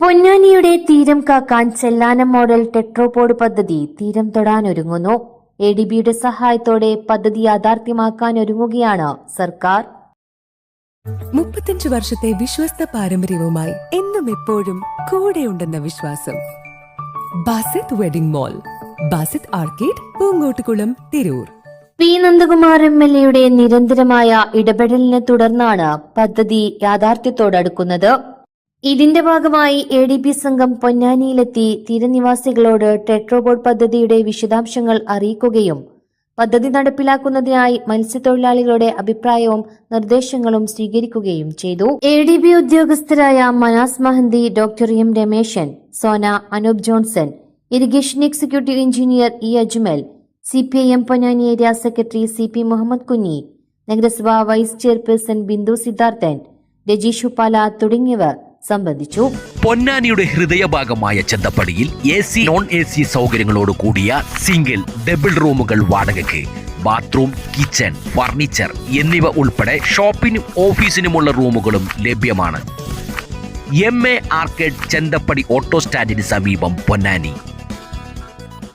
പൊന്നാനിയുടെ തീരം കാക്കാൻ Chellanam model tetrapod പദ്ധതി തീരം തൊടാനൊരുങ്ങുന്നു എ ഡി ബിയുടെ സഹായത്തോടെ പദ്ധതി യാഥാർത്ഥ്യമാക്കാൻ ഒരുങ്ങുകയാണ് സർക്കാർ. മുപ്പത്തഞ്ച് വർഷത്തെ വിശ്വസ്ത പാരമ്പര്യവുമായി എന്നും എപ്പോഴും കൂടെയുണ്ടെന്ന വിശ്വാസം. Basith wedding mall Basith arcade Poonkottukulam Tirur. P Nandakumar M L എയുടെ നിരന്തരമായ ഇടപെടലിനെ തുടർന്നാണ് പദ്ധതി യാഥാർത്ഥ്യത്തോടടുക്കുന്നത്. ഇതിന്റെ ഭാഗമായി എ ഡി പി സംഘം പൊന്നാനിയിലെത്തി തീരനിവാസികളോട് ടെട്രോബോട്ട് പദ്ധതിയുടെ വിശദാംശങ്ങൾ അറിയിക്കുകയും പദ്ധതി നടപ്പിലാക്കുന്നതിനായി മത്സ്യത്തൊഴിലാളികളുടെ അഭിപ്രായവും നിർദ്ദേശങ്ങളും സ്വീകരിക്കുകയും ചെയ്തു. A D B ഉദ്യോഗസ്ഥരായ Manas Mohanty doctor M Rameshan Sona Anoop Johnson irrigation executive engineer E Ajmal C P I M Ponnani area secretary C P Muhammad Kunhi നഗരസഭാ വൈസ് ചെയർപേഴ്സൺ ബിന്ദു സിദ്ധാർത്ഥൻ രജീഷ് ഉപ്പാല തുടങ്ങിയവർ സംബന്ധിച്ചു. പൊന്നാനിയുടെ ഹൃദയഭാഗമായ ചെന്തപ്പടിയിൽ A C non A C സൗകര്യങ്ങളോട് കൂടിയ single double റൂമുകൾ വാടകയ്ക്ക്. Bathroom kitchen furniture എന്നിവ ഉൾപ്പെടെ ഷോപ്പിനും ഓഫീസിനുമുള്ള റൂമുകളും ലഭ്യമാണ്. M A arcade Chenthappadi auto സ്റ്റാൻഡിന് സമീപം പൊന്നാനി.